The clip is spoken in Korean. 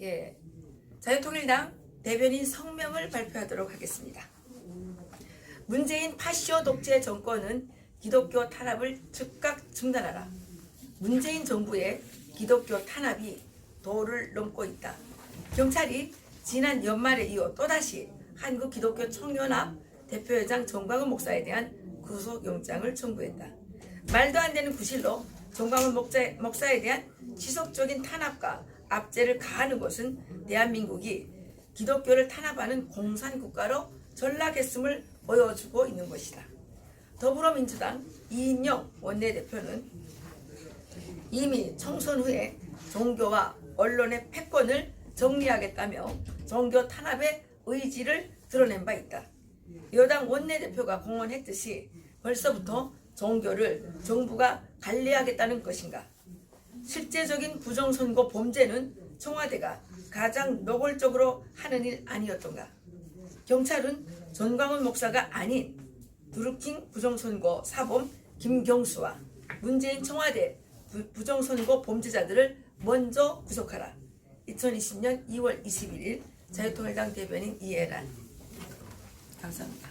예, 자유통일당 대변인 성명을 발표하도록 하겠습니다. 문재인 파쇼 독재 정권은 기독교 탄압을 즉각 중단하라. 문재인 정부의 기독교 탄압이 도를 넘고 있다. 경찰이 지난 연말에 이어 또다시 한국 기독교 청년합 대표회장 정광훈 목사에 대한 구속영장을 청구했다. 말도 안 되는 구실로 정광훈 목사에 대한 지속적인 탄압과 압제를 가하는 것은 대한민국이 기독교를 탄압하는 공산국가로 전락했음을 보여주고 있는 것이다. 더불어민주당 이인영 원내대표는 이미 총선 후에 종교와 언론의 패권을 정리하겠다며 종교 탄압의 의지를 드러낸 바 있다. 여당 원내대표가 공언했듯이 벌써부터 종교를 정부가 관리하겠다는 것인가? 실제적인 부정선거 범죄는 청와대가 가장 노골적으로 하는 일 아니었던가? 경찰은 전광훈 목사가 아닌 드루킹 부정선거 사범 김경수와 문재인 청와대 부- 부정선거 범죄자들을 먼저 구속하라. 2020년 2월 21일 자유통일당 대변인 이해란 감사합니다.